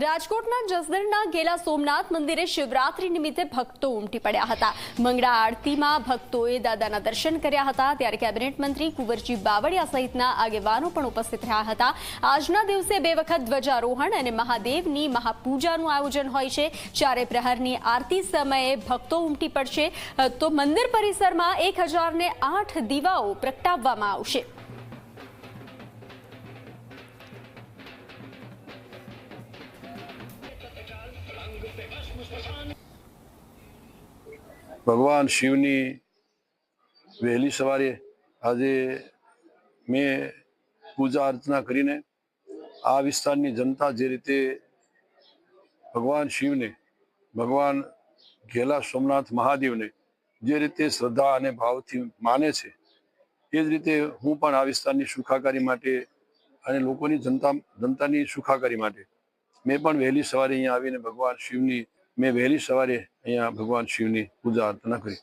રાજકોટના જસદણના ગેલા સોમનાથ મંદિરે શિવરાત્રી નિમિત્તે ભક્તો ઉમટી પડ્યા હતા. મંગળા આરતીમાં ભક્તોએ દાદાના દર્શન કર્યા હતા. ત્યારે કેબિનેટ મંત્રી કુંવરજી બાવળિયા સહિતના આગેવાનો પણ ઉપસ્થિત રહ્યા હતા. આજના દિવસે બે વખત ધ્વજારોહણ અને મહાદેવની મહાપૂજાનું આયોજન હોય છે. ચારે પ્રહરની આરતી સમયે ભક્તો ઉમટી પડશે. તો મંદિર પરિસરમાં એક દીવાઓ પ્રગટાવવામાં આવશે. ભગવાન શિવની વહેલી સવારે આજે મેં પૂજા અર્ચના કરીને આ વિસ્તારની જનતા જે રીતે ભગવાન શિવને, ભગવાન ઘેલા સોમનાથ મહાદેવને જે રીતે શ્રદ્ધા અને ભાવથી માને છે, એ જ રીતે હું પણ આ વિસ્તારની સુખાકારી માટે અને લોકોની જનતા, જનતાની સુખાકારી માટે મેં પણ વહેલી સવારે અહીંયા આવીને ભગવાન શિવની મેં વહેલી સવારે અહીંયા ભગવાન શિવની પૂજા અર્ચના કરી.